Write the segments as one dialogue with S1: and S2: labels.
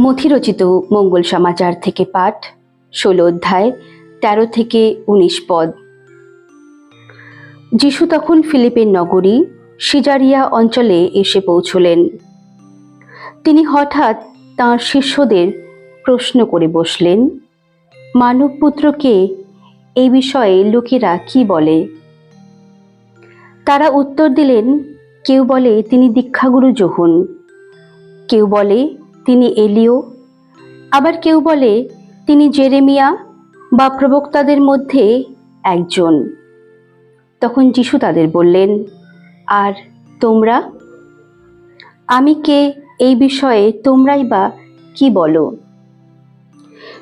S1: মথিরচিত মঙ্গল সমাচার থেকে পাঠ, ষোলো অধ্যায়, তেরো থেকে উনিশ পদ। যিশু তখন ফিলিপের নগরী সিজারিয়া অঞ্চলে এসে পৌঁছলেন। তিনি হঠাৎ তাঁর শিষ্যদের প্রশ্ন করে বসলেন মানবপুত্রকে এই বিষয়ে লোকেরা কি বলে? তারা উত্তর দিলেন, কেউ বলে তিনি দীক্ষাগুরু যোহন। কেউ বলে তিনি এলিও। আবার কেউ বলে, তিনি জেরেমিয়া বা প্রবক্তাদের মধ্যে একজন। তখন যিশু তাদের বললেন, আর তোমরা? আমি কে? এই বিষয়ে তোমরাই বা কি বলো?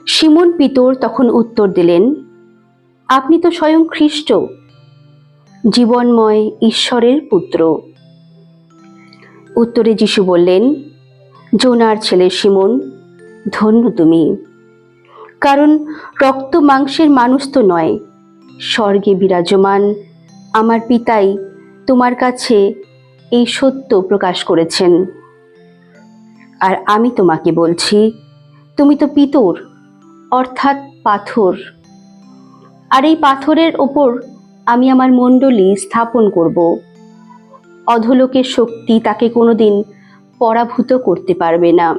S1: সিমন পিতর তখন উত্তর দিলেন, আপনি তো স্বয়ং খ্রিস্ট জীবনময় ঈশ্বরের পুত্র। উত্তরে যিশু বললেন জোনার ছেলে সিমন ধন্য তুমি। কারণ রক্ত মাংসের মানুষ তো নয়। স্বর্গে বিরাজমান আমার পিতাই তোমার কাছে এই সত্য প্রকাশ করেছেন। আর আমি তোমাকে বলছি, তুমি তো পিতর, অর্থাৎ পাথর। আর এই পাথরের ওপর আমি আমার মণ্ডলী স্থাপন করব। অধলোকের শক্তি তাকে কোনোদিন পরাভূত করতে পারবে না।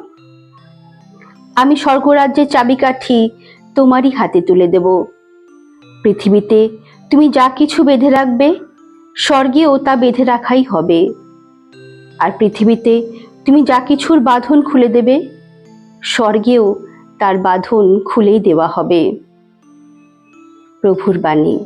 S1: আমি স্বর্গরাজ্যের চাবিকাঠি তোমারই হাতে তুলে দেব। পৃথিবীতে তুমি যা কিছু বেঁধে রাখবে, স্বর্গেও তা বেঁধে রাখাই হবে। আর পৃথিবীতে তুমি যা কিছুর বাঁধন খুলে দেবে, স্বর্গেও তার বাঁধন খুলেই দেওয়া হবে। প্রভুর বাণী।